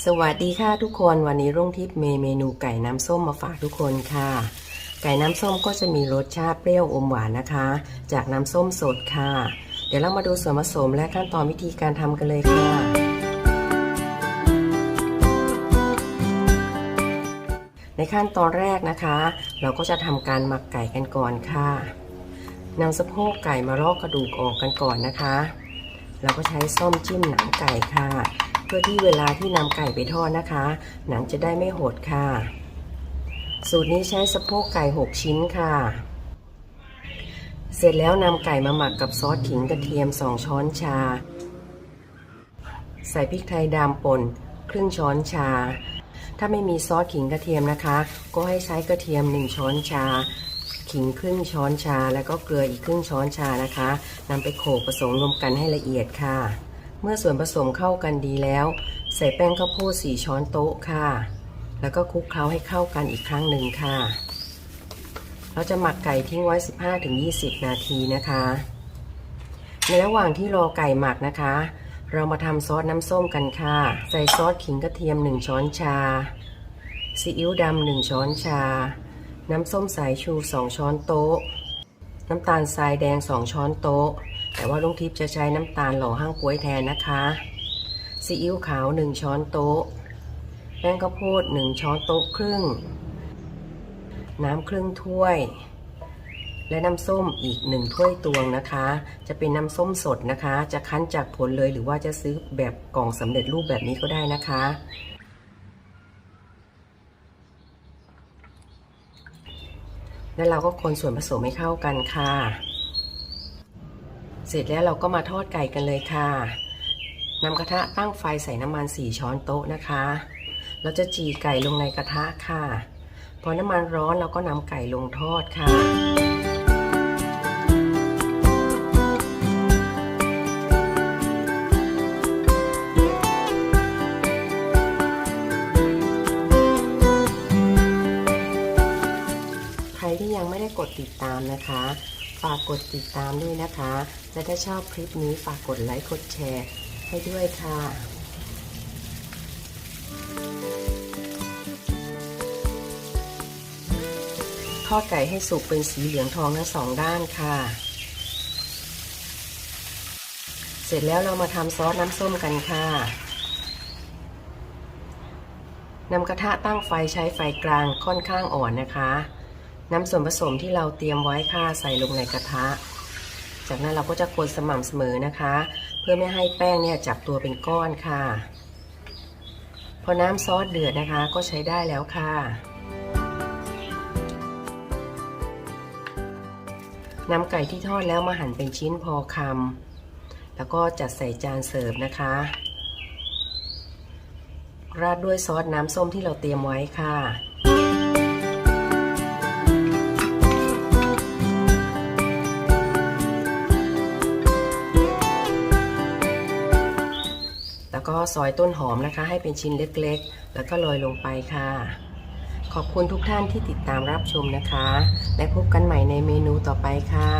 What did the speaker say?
สวัสดีค่ะทุกคนวันนี้รุ่งทิพย์เมเมนูไก่น้ำส้มมาฝากทุกคนค่ะ ไก่น้ำส้มก็จะมีรสชาติเปรี้ยวอมหวานนะคะ จากน้ำส้มสดค่ะ เดี๋ยวเรามาดูส่วนผสมและขั้นตอนวิธีการทำกันเลยค่ะ ในขั้นตอนแรกนะคะ เราก็จะทำการหมักไก่กันก่อนค่ะนำสะโพกไก่มาลอกกระดูกออกกันก่อนนะคะ เราก็ใช้ส้อมจิ้มหนังไก่ค่ะ พื่อที่เวลาที่นำไก่ไปทอดนะคะ หนังจะได้ไม่หดค่ะ สูตรนี้ใช้สะโพกไก่ 6 ชิ้นค่ะ เสร็จแล้วนำไก่มาหมักกับซอสขิงกระเทียม 2 ช้อนชา ใส่พริกไทยดำป่นครึ่งช้อนชา ถ้าไม่มีซอสขิงกระเทียมนะคะ ก็ให้ใช้กระเทียม 1 ช้อนชาขิงครึ่งช้อนชา แล้วก็เกลืออีกครึ่งช้อนชานะคะนำไปโขลกผสมรวมกันให้ละเอียดค่ะ เมื่อส่วนผสมเข้ากันดีแล้ว ใส่แป้งข้าวโพด4ช้อนโต๊ะค่ะ แล้วก็คลุกเคล้าให้เข้ากันอีกครั้งหนึ่งค่ะ เราจะหมักไก่ทิ้งไว้ 15-20 นาทีนะคะ ในระหว่างที่รอไก่หมักนะคะ เรามาทำซอสน้ำส้มกันค่ะ ใส่ซอสขิงกระเทียม 1 ช้อนชา ซีอิ๊วดำ1ช้อนชา น้ำส้มสายชู 2 ช้อนโต๊ะ น้ำตาลทรายแดง 2 ช้อนโต๊ะ แต่ว่าลุงทิพย์จะใช้น้ำตาลหล่อห้างป้วยแทนนะคะซีอิ๊วขาว1ช้อนโต๊ะแป้งข้าวโพด1ช้อนโต๊ะครึ่ง น้ำครึ่งถ้วย และน้ำส้มอีก1ถ้วยตวงนะคะ จะเป็นน้ำส้มสดนะคะ จะคั้นจากผลเลยหรือว่าจะซื้อแบบกล่องสำเร็จรูปแบบนี้ก็ได้นะคะ แล้วเราก็คนส่วนผสมให้เข้ากันค่ะ เสร็จแล้วเราก็มาทอดไก่กันเลยค่ะนำกระทะตั้งไฟใส่น้ำมัน 4 ช้อนโต๊ะนะคะ เราจะจีไก่ลงในกระทะค่ะ พอน้ำมันร้อนเราก็นำไก่ลงทอดค่ะใครที่ยังไม่ได้กดติดตามนะคะ ฝากกดติดตามด้วยนะคะ และถ้าชอบคลิปนี้ฝากกดไลค์กดแชร์ให้ด้วยค่ะทอดไก่ให้สุกเป็นสีเหลืองทองทั้งสองด้านค่ะ เสร็จแล้วเรามาทำซอสน้ำส้มกันค่ะนำกระทะตั้งไฟใช้ไฟกลางค่อนข้างอ่อนนะคะ นำส่วนผสมที่เราเตรียมไว้ค่ะใส่ลงในกระทะ จากนั้นเราก็จะคนสม่ำเสมอนะคะ เพื่อไม่ให้แป้งเนี่ยจับตัวเป็นก้อนค่ะ พอน้ำซอสเดือดนะคะ ก็ใช้ได้แล้วค่ะนำไก่ที่ทอดแล้วมาหั่นเป็นชิ้นพอคำแล้วก็จัดใส่จานเสิร์ฟนะคะ ราดด้วยซอสน้ำส้มที่เราเตรียมไว้ค่ะ แล้วก็ซอยต้นหอมนะคะ ให้เป็นชิ้นเล็กๆ แล้วก็โรยลงไปค่ะ ขอบคุณทุกท่านที่ติดตามรับชมนะคะ และพบกันใหม่ในเมนูต่อไปค่ะ